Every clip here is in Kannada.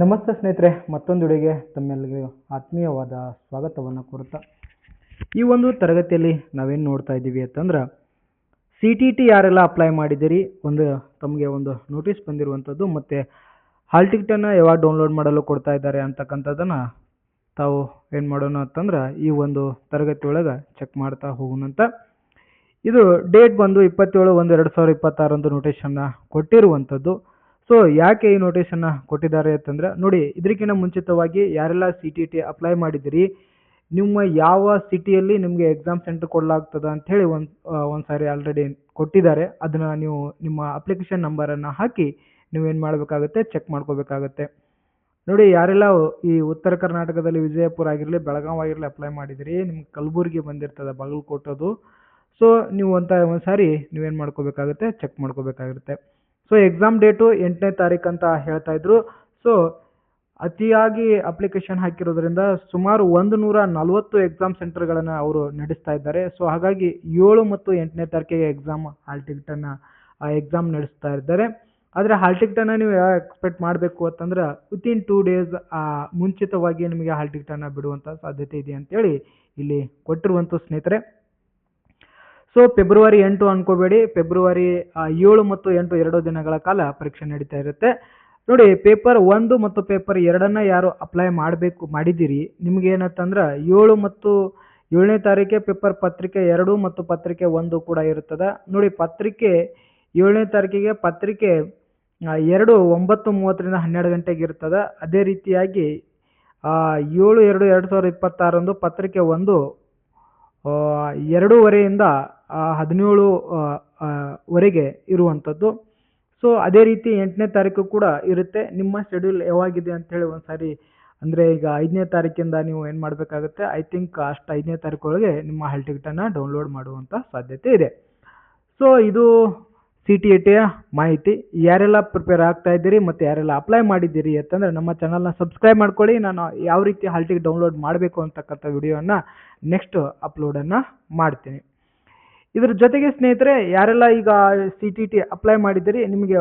ನಮಸ್ತೆ ಸ್ನೇಹಿತರೆ ಮತ್ತೊಂದು ವಿಡಿಯೋಗೆ ತಮ್ಮೆಲ್ಲರಿಗೂ ಆತ್ಮೀಯವಾದ ಸ್ವಾಗತವನ್ನು ಕೋರುತ್ತಾ. ಈ ಒಂದು ತರಗತಿಯಲ್ಲಿ ನಾವೇನು ನೋಡ್ತಾ ಇದ್ದೀವಿ ಅಂತಂದ್ರೆ ಸಿ ಟಿ ಟಿ ಯಾರೆಲ್ಲ ಅಪ್ಲೈ ಮಾಡಿದ್ದೀರಿ, ಒಂದು ತಮಗೆ ಒಂದು ನೋಟಿಸ್ ಬಂದಿರುವಂಥದ್ದು ಮತ್ತು ಹಾಲ್ ಟಿಕೆಟನ್ನು ಯಾವಾಗ ಡೌನ್ಲೋಡ್ ಮಾಡಲು ಕೊಡ್ತಾ ಇದ್ದಾರೆ ಅಂತಕ್ಕಂಥದ್ದನ್ನು ತಾವು ಏನು ಮಾಡೋಣ ಅಂತಂದ್ರೆ, ಈ ಒಂದು ತರಗತಿ ಒಳಗೆ ಚೆಕ್ ಮಾಡ್ತಾ ಹೋಗೋಣಂತ ಇದು ಡೇಟ್ ಬಂದು ಇಪ್ಪತ್ತೇಳು ಒಂದು ಎರಡು ಸಾವಿರದ ಇಪ್ಪತ್ತಾರಂದು ನೋಟಿಸನ್ನು ಕೊಟ್ಟಿರುವಂಥದ್ದು ಸೊ ಯಾಕೆ ಈ ನೋಟಿಸನ್ನು ಕೊಟ್ಟಿದ್ದಾರೆ ಅಂತಂದ್ರೆ, ನೋಡಿ ಇದಕ್ಕಿಂತ ಮುಂಚಿತವಾಗಿ ಯಾರೆಲ್ಲ ಸಿ ಟಿ ಟಿ ಅಪ್ಲೈ ಮಾಡಿದಿರಿ ನಿಮ್ಮ ಯಾವ ಸಿಟಿಯಲ್ಲಿ ನಿಮಗೆ ಎಕ್ಸಾಮ್ ಸೆಂಟರ್ ಕೊಡಲಾಗ್ತದೆ ಅಂಥೇಳಿ ಒಂದು ಒಂದು ಸಾರಿ ಆಲ್ರೆಡಿ ಕೊಟ್ಟಿದ್ದಾರೆ. ಅದನ್ನು ನೀವು ನಿಮ್ಮ ಅಪ್ಲಿಕೇಶನ್ ನಂಬರನ್ನು ಹಾಕಿ ನೀವೇನು ಮಾಡಬೇಕಾಗುತ್ತೆ ಚೆಕ್ ಮಾಡ್ಕೋಬೇಕಾಗತ್ತೆ. ನೋಡಿ, ಯಾರೆಲ್ಲ ಈ ಉತ್ತರ ಕರ್ನಾಟಕದಲ್ಲಿ ವಿಜಯಪುರ ಆಗಿರಲಿ ಬೆಳಗಾವ್ ಆಗಿರಲಿ ಅಪ್ಲೈ ಮಾಡಿದಿರಿ ನಿಮ್ಗೆ ಕಲಬುರಗಿ ಬಂದಿರ್ತದೆ, ಬಾಗಲಕೋಟೆದು. ಸೊ, ನೀವು ಅಂತ ಒಂದು ಸಾರಿ ನೀವೇನು ಮಾಡ್ಕೋಬೇಕಾಗುತ್ತೆ ಚೆಕ್ ಮಾಡ್ಕೋಬೇಕಾಗಿರುತ್ತೆ. ಸೊ ಎಕ್ಸಾಮ್ ಡೇಟು ಎಂಟನೇ ತಾರೀಕು ಅಂತ ಹೇಳ್ತಾ ಇದ್ರು. ಸೊ ಅತಿಯಾಗಿ ಅಪ್ಲಿಕೇಶನ್ ಹಾಕಿರೋದ್ರಿಂದ ಸುಮಾರು ಒಂದು ನೂರ ನಲವತ್ತು ಎಕ್ಸಾಮ್ ಸೆಂಟರ್ಗಳನ್ನು ಅವರು ನಡೆಸ್ತಾ ಇದ್ದಾರೆ. ಸೊ ಹಾಗಾಗಿ ಏಳು ಮತ್ತು ಎಂಟನೇ ತಾರೀಕಿಗೆ ಎಕ್ಸಾಮ್ ಹಾಲ್ ಟಿಕೆಟನ್ನು ಎಕ್ಸಾಮ್ ನಡೆಸ್ತಾ ಇದ್ದಾರೆ. ಆದರೆ ಹಾಲ್ ಟಿಕೆಟನ್ನು ನೀವು ಯಾವ ಎಕ್ಸ್ಪೆಕ್ಟ್ ಮಾಡಬೇಕು ಅಂತಂದ್ರೆ ವಿತಿನ್ ಟೂ ಡೇಸ್ ಮುಂಚಿತವಾಗಿ ನಿಮಗೆ ಹಾಲ್ ಟಿಕೆಟನ್ನು ಬಿಡುವಂಥ ಸಾಧ್ಯತೆ ಇದೆ ಅಂತೇಳಿ ಇಲ್ಲಿ ಕೊಟ್ಟಿರುವಂಥ ಸ್ನೇಹಿತರೆ. ಸೊ ಫೆಬ್ರವರಿ ಎಂಟು ಅನ್ಕೋಬೇಡಿ. ಫೆಬ್ರವರಿ ಏಳು ಮತ್ತು ಎಂಟು ಎರಡು ದಿನಗಳ ಕಾಲ ಪರೀಕ್ಷೆ ನಡೀತಾ ಇರುತ್ತೆ. ನೋಡಿ ಪೇಪರ್ ಒಂದು ಮತ್ತು ಪೇಪರ್ ಎರಡನ್ನ ಯಾರು ಅಪ್ಲೈ ಮಾಡಬೇಕು, ಮಾಡಿದ್ದೀರಿ? ನಿಮ್ಗೆ ಏನಂತಂದ್ರೆ ಏಳು ಮತ್ತು ಏಳನೇ ತಾರೀಕೆ ಪೇಪರ್ ಪತ್ರಿಕೆ ಎರಡು ಮತ್ತು ಪತ್ರಿಕೆ ಒಂದು ಕೂಡ ಇರುತ್ತದೆ ನೋಡಿ, ಪತ್ರಿಕೆ ಏಳನೇ ತಾರೀಕಿಗೆ ಪತ್ರಿಕೆ ಎರಡು ಒಂಬತ್ತು ಮೂವತ್ತರಿಂದ ಹನ್ನೆರಡು ಗಂಟೆಗೆ ಇರ್ತದೆ. ಅದೇ ರೀತಿಯಾಗಿ ಏಳು ಎರಡು ಎರಡು ಸಾವಿರದ ಇಪ್ಪತ್ತಾರಂದು ಪತ್ರಿಕೆ ಒಂದು ಎರಡೂವರೆಯಿಂದ ಹದಿನೇಳು ವರೆಗೆ ಇರುವಂಥದ್ದು. ಸೊ ಅದೇ ರೀತಿ ಎಂಟನೇ ತಾರೀಕು ಕೂಡ ಇರುತ್ತೆ. ನಿಮ್ಮ ಶೆಡ್ಯೂಲ್ ಯಾವಾಗಿದೆ ಅಂತೇಳಿ ಒಂದು ಸಾರಿ ಅಂದರೆ ಈಗ ಐದನೇ ತಾರೀಕಿಂದ ನೀವು ಏನು ಮಾಡಬೇಕಾಗುತ್ತೆ? ಐ ಥಿಂಕ್ ಅಷ್ಟು ಐದನೇ ತಾರೀಕು ಒಳಗೆ ನಿಮ್ಮ ಹಾಲ್ ಟಿಕೆಟನ್ನು ಡೌನ್ಲೋಡ್ ಮಾಡುವಂಥ ಸಾಧ್ಯತೆ ಇದೆ. ಸೊ ಇದು ಸಿ ಟಿ ಎ ಮಾಹಿತಿ. ಯಾರೆಲ್ಲ ಪ್ರಿಪೇರ್ ಆಗ್ತಾ ಇದ್ದೀರಿ ಮತ್ತು ಯಾರೆಲ್ಲ ಅಪ್ಲೈ ಮಾಡಿದ್ದೀರಿ ಅಂತಂದರೆ ನಮ್ಮ ಚಾನಲ್ನ ಸಬ್ಸ್ಕ್ರೈಬ್ ಮಾಡ್ಕೊಳ್ಳಿ. ನಾನು ಯಾವ ರೀತಿ ಹಾಲ್ ಟಿಕೆಟ್ ಡೌನ್ಲೋಡ್ ಮಾಡಬೇಕು ಅಂತಕ್ಕಂಥ ವಿಡಿಯೋನ ನೆಕ್ಸ್ಟ್ ಅಪ್ಲೋಡನ್ನು ಮಾಡ್ತೀನಿ. ಇದ್ರ ಜೊತೆಗೆ ಸ್ನೇಹಿತರೆ, ಯಾರೆಲ್ಲ ಈಗ ಸಿ ಟಿ ಟಿ ಅಪ್ಲೈ ಮಾಡಿದ್ದೀರಿ, ನಿಮಗೆ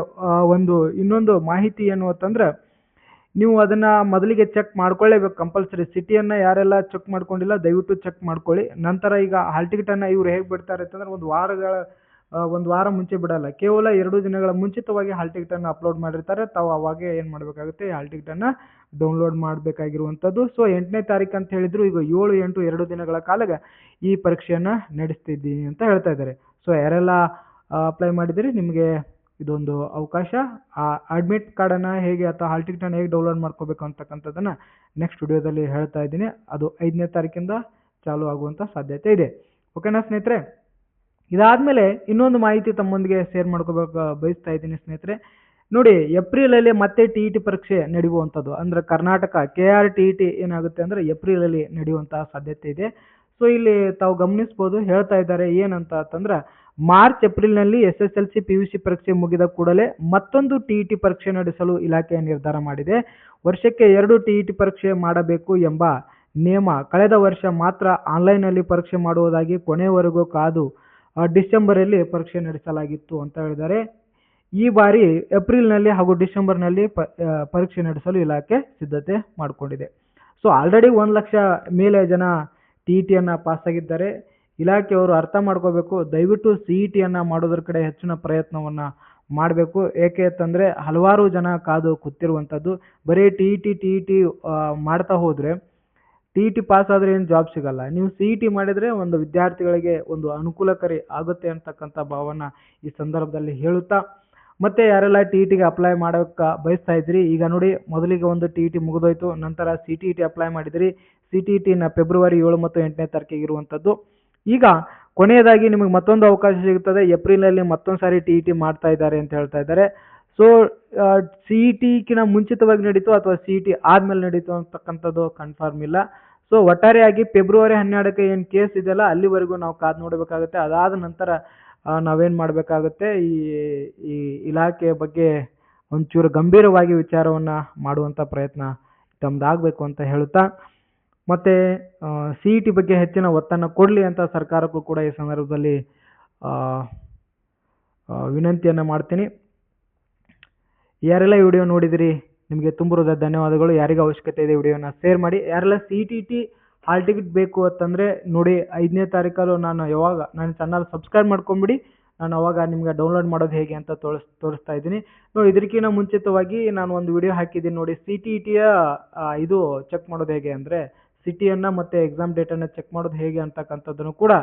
ಒಂದು, ಇನ್ನೊಂದು ಮಾಹಿತಿ ಏನು ಅಂತಂದ್ರೆ, ನೀವು ಅದನ್ನ ಮೊದಲಿಗೆ ಚೆಕ್ ಮಾಡ್ಕೊಳ್ಳೇಬೇಕು ಕಂಪಲ್ಸರಿ ಸಿಟಿಯನ್ನು ಯಾರೆಲ್ಲ ಚೆಕ್ ಮಾಡ್ಕೊಂಡಿಲ್ಲ, ದಯವಿಟ್ಟು ಚೆಕ್ ಮಾಡ್ಕೊಳ್ಳಿ. ನಂತರ ಈಗ ಹಾಲ್ ಟಿಕೆಟನ್ನು ಇವ್ರು ಹೇಗೆ ಬಿಡ್ತಾರೆ ಅಂತಂದ್ರೆ, ಒಂದು ವಾರಗಳ ಒಂದು ವಾರ ಮುಂಚೆ ಬಿಡಲ್ಲ. ಕೇವಲ ಎರಡು ದಿನಗಳ ಮುಂಚಿತವಾಗಿ ಹಾಲ್ ಟಿಕೆಟನ್ನು ಅಪ್ಲೋಡ್ ಮಾಡಿರ್ತಾರೆ. ತಾವು ಅವಾಗೆ ಏನು ಮಾಡಬೇಕಾಗುತ್ತೆ ಹಾಲ್ ಟಿಕೆಟನ್ನು ಡೌನ್ಲೋಡ್ ಮಾಡಬೇಕಾಗಿರುವಂಥದ್ದು. ಸೊ ಎಂಟನೇ ತಾರೀಕು ಅಂತ ಹೇಳಿದ್ರು, ಈಗ ಏಳು, ಎಂಟು, ಎರಡು ದಿನಗಳ ಕಾಲಗ ಈ ಪರೀಕ್ಷೆಯನ್ನು ನಡೆಸ್ತಿದ್ದೀನಿ ಅಂತ ಹೇಳ್ತಾ ಇದ್ದಾರೆ. ಸೊ ಯಾರೆಲ್ಲ ಅಪ್ಲೈ ಮಾಡಿದಿರಿ ನಿಮಗೆ ಇದೊಂದು ಅವಕಾಶ. ಆ ಅಡ್ಮಿಟ್ ಕಾರ್ಡನ್ನು ಹೇಗೆ ಅಥವಾ ಹಾಲ್ ಟಿಕೆಟನ್ನು ಹೇಗೆ ಡೌನ್ಲೋಡ್ ಮಾಡ್ಕೋಬೇಕು ಅಂತಕ್ಕಂಥದ್ದನ್ನು ನೆಕ್ಸ್ಟ್ ವಿಡಿಯೋದಲ್ಲಿ ಹೇಳ್ತಾ ಇದ್ದೀನಿ. ಅದು ಐದನೇ ತಾರೀಕಿಂದ ಚಾಲು ಆಗುವಂಥ ಸಾಧ್ಯತೆ ಇದೆ. ಓಕೆನಾ ಸ್ನೇಹಿತರೆ ಇದಾದಮೇಲೆ ಇನ್ನೊಂದು ಮಾಹಿತಿ ತಮ್ಮೊಂದಿಗೆ ಶೇರ್ ಮಾಡ್ಕೋಬೇಕು ಬಯಸ್ತಾ ಇದ್ದೀನಿ ಸ್ನೇಹಿತರೆ. ನೋಡಿ, ಏಪ್ರಿಲಲ್ಲಿ ಮತ್ತೆ ಟಿ ಇ ಟಿ ಪರೀಕ್ಷೆ ನಡೆಯುವಂಥದ್ದು. ಅಂದರೆ Karnataka K R T E T ಏನಾಗುತ್ತೆ ಅಂದರೆ ಏಪ್ರಿಲಲ್ಲಿ ನಡೆಯುವಂತಹ ಸಾಧ್ಯತೆ ಇದೆ. ಸೊ ಇಲ್ಲಿ ತಾವು ಗಮನಿಸ್ಬೋದು, ಹೇಳ್ತಾ ಇದ್ದಾರೆ ಏನಂತ ಅಂತಂದ್ರೆ ಮಾರ್ಚ್ ಏಪ್ರಿಲ್ನಲ್ಲಿ S S L C P U C ಪರೀಕ್ಷೆ ಮುಗಿದ ಕೂಡಲೇ ಮತ್ತೊಂದು ಟಿ ಇ ಟಿ ಪರೀಕ್ಷೆ ನಡೆಸಲು ಇಲಾಖೆ ನಿರ್ಧಾರ ಮಾಡಿದೆ. ವರ್ಷಕ್ಕೆ ಎರಡು ಟಿ ಇ ಟಿ ಪರೀಕ್ಷೆ ಮಾಡಬೇಕು ಎಂಬ ನಿಯಮ ಕಳೆದ ವರ್ಷ ಮಾತ್ರ ಆನ್ಲೈನ್ನಲ್ಲಿ ಪರೀಕ್ಷೆ ಮಾಡುವುದಾಗಿ ಕೊನೆವರೆಗೂ ಕಾದು ಡಿಸೆಂಬರಲ್ಲಿ ಪರೀಕ್ಷೆ ನಡೆಸಲಾಗಿತ್ತು ಅಂತ ಹೇಳಿದ್ದಾರೆ. ಈ ಬಾರಿ ಏಪ್ರಿಲ್ನಲ್ಲಿ ಹಾಗೂ ಡಿಸೆಂಬರ್ನಲ್ಲಿ ಪರೀಕ್ಷೆ ನಡೆಸಲು ಇಲಾಖೆ ಸಿದ್ಧತೆ ಮಾಡಿಕೊಂಡಿದೆ. ಸೊ ಆಲ್ರೆಡಿ ಒಂದು ಲಕ್ಷ ಮೇಲೆ ಜನ ಟಿ ಇ ಟಿಯನ್ನು ಪಾಸಾಗಿದ್ದಾರೆ ಇಲಾಖೆಯವರು ಅರ್ಥ ಮಾಡ್ಕೋಬೇಕು. ದಯವಿಟ್ಟು ಸಿ ಇ ಟಿಯನ್ನು ಮಾಡೋದ್ರ ಕಡೆ ಹೆಚ್ಚಿನ ಪ್ರಯತ್ನವನ್ನು ಮಾಡಬೇಕು. ಏಕೆ ಅಂತಂದರೆ ಹಲವಾರು ಜನ ಕಾದು ಕೂತಿರುವಂಥದ್ದು. ಬರೀ T E T T E T ಮಾಡ್ತಾ ಹೋದರೆ ಟಿ ಇ ಟಿ ಪಾಸ್ ಆದರೆ ಏನು ಜಾಬ್ ಸಿಗಲ್ಲ. ನೀವು ಸಿ ಇ ಟಿ ಮಾಡಿದರೆ ಒಂದು ವಿದ್ಯಾರ್ಥಿಗಳಿಗೆ ಒಂದು ಅನುಕೂಲಕರಿ ಆಗುತ್ತೆ ಅಂತಕ್ಕಂಥ ಭಾವನ ಈ ಸಂದರ್ಭದಲ್ಲಿ ಹೇಳುತ್ತಾ, ಮತ್ತೆ ಯಾರೆಲ್ಲ ಟಿ ಇ ಟಿಗೆ ಅಪ್ಲೈ ಮಾಡೋಕ್ಕೆ ಬಯಸ್ತಾ ಇದ್ರಿ, ಈಗ ನೋಡಿ ಮೊದಲಿಗೆ ಒಂದು ಟಿ ಇ ಟಿ ಮುಗಿದೋಯ್ತು, ನಂತರ C T E T apply ಮಾಡಿದಿರಿ ಸಿ ಟಿ ಇ ಟಿನ ಫೆಬ್ರವರಿ ಏಳು ಮತ್ತು ಎಂಟನೇ ತಾರೀಕಿಗೆ ಇರುವಂಥದ್ದು ಈಗ ಕೊನೆಯದಾಗಿ ನಿಮಗೆ ಮತ್ತೊಂದು ಅವಕಾಶ ಸಿಗುತ್ತದೆ ಏಪ್ರಿಲಲ್ಲಿ ಮತ್ತೊಂದು ಸಾರಿ ಟಿ ಇ ಟಿ ಮಾಡ್ತಾ ಇದ್ದಾರೆ ಅಂತ ಹೇಳ್ತಾ ಇದ್ದಾರೆ. ಸೊ ಸಿ ಇ ಮುಂಚಿತವಾಗಿ ನಡೀತು ಅಥವಾ ಸಿ ಇ ಟಿ ಆದಮೇಲೆ ನಡೀತು ಅಂತಕ್ಕಂಥದ್ದು ಕನ್ಫರ್ಮ್ ಇಲ್ಲ. ಸೊ ಒಟ್ಟಾರೆಯಾಗಿ ಫೆಬ್ರವರಿ ಹನ್ನೆರಡಕ್ಕೆ ಏನು ಕೇಸ್ ಇದೆಯಲ್ಲ, ಅಲ್ಲಿವರೆಗೂ ನಾವು ಕಾದು ನೋಡಬೇಕಾಗುತ್ತೆ. ಅದಾದ ನಂತರ ನಾವೇನು ಮಾಡಬೇಕಾಗುತ್ತೆ? ಈ ಈ ಇಲಾಖೆಯ ಬಗ್ಗೆ ಒಂಚೂರು ಗಂಭೀರವಾಗಿ ವಿಚಾರವನ್ನು ಮಾಡುವಂಥ ಪ್ರಯತ್ನ ತಮ್ಮದಾಗಬೇಕು ಅಂತ ಹೇಳುತ್ತಾ, ಮತ್ತು ಸಿ ಇ ಟಿ ಬಗ್ಗೆ ಹೆಚ್ಚಿನ ಒತ್ತನ್ನು ಕೊಡಲಿ ಅಂತ ಸರ್ಕಾರಕ್ಕೂ ಕೂಡ ಈ ಸಂದರ್ಭದಲ್ಲಿ ವಿನಂತಿಯನ್ನು ಮಾಡ್ತೀನಿ. ಯಾರೆಲ್ಲ ವಿಡಿಯೋ ನೋಡಿದಿರಿ, ನಿಮಗೆ ತುಂಬ ಧನ್ಯವಾದಗಳು. ಯಾರಿಗೆ ಅವಶ್ಯಕತೆ ಇದೆ ವಿಡಿಯೋನ ಶೇರ್ ಮಾಡಿ. ಯಾರೆಲ್ಲ C T T hall ticket ಬೇಕು ಅಂತಂದರೆ ನೋಡಿ, ಐದನೇ ತಾರೀಕಲ್ಲೂ ನಾನು ಯಾವಾಗ, ನನ್ನ ಚಾನಲ್ ಸಬ್ಸ್ಕ್ರೈಬ್ ಮಾಡ್ಕೊಂಬಿಡಿ. ನಾನು ಅವಾಗ ನಿಮ್ಗೆ ಡೌನ್ಲೋಡ್ ಮಾಡೋದು ಹೇಗೆ ಅಂತ ತೋರಿಸ್, ತೋರಿಸ್ತಾ ಇದ್ದೀನಿ. ನೋಡಿ ಇದಕ್ಕಿಂತ ಮುಂಚಿತವಾಗಿ ನಾನು ಒಂದು ವಿಡಿಯೋ ಹಾಕಿದ್ದೀನಿ ನೋಡಿ ಸಿ ಟಿ ಟಿಯ ಇದು ಚೆಕ್ ಮಾಡೋದು ಹೇಗೆ ಅಂದರೆ ಸಿಟಿಯನ್ನು ಮತ್ತು ಎಕ್ಸಾಮ್ ಡೇಟನ್ನು ಚೆಕ್ ಮಾಡೋದು ಹೇಗೆ ಅಂತಕ್ಕಂಥದ್ದನ್ನು ಕೂಡ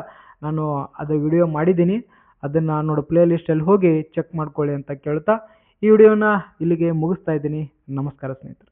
ನಾನು ಅದು ವಿಡಿಯೋ ಮಾಡಿದ್ದೀನಿ. ಅದನ್ನು ನೋಡಿ ಪ್ಲೇ ಲಿಸ್ಟಲ್ಲಿ ಹೋಗಿ ಚೆಕ್ ಮಾಡ್ಕೊಳ್ಳಿ ಅಂತ ಕೇಳ್ತಾ ಈ ವಿಡಿಯೋನ ಇಲ್ಲಿಗೆ ಮುಗಿಸ್ತಾ ಇದ್ದೀನಿ. ನಮಸ್ಕಾರ ಸ್ನೇಹಿತರೆ.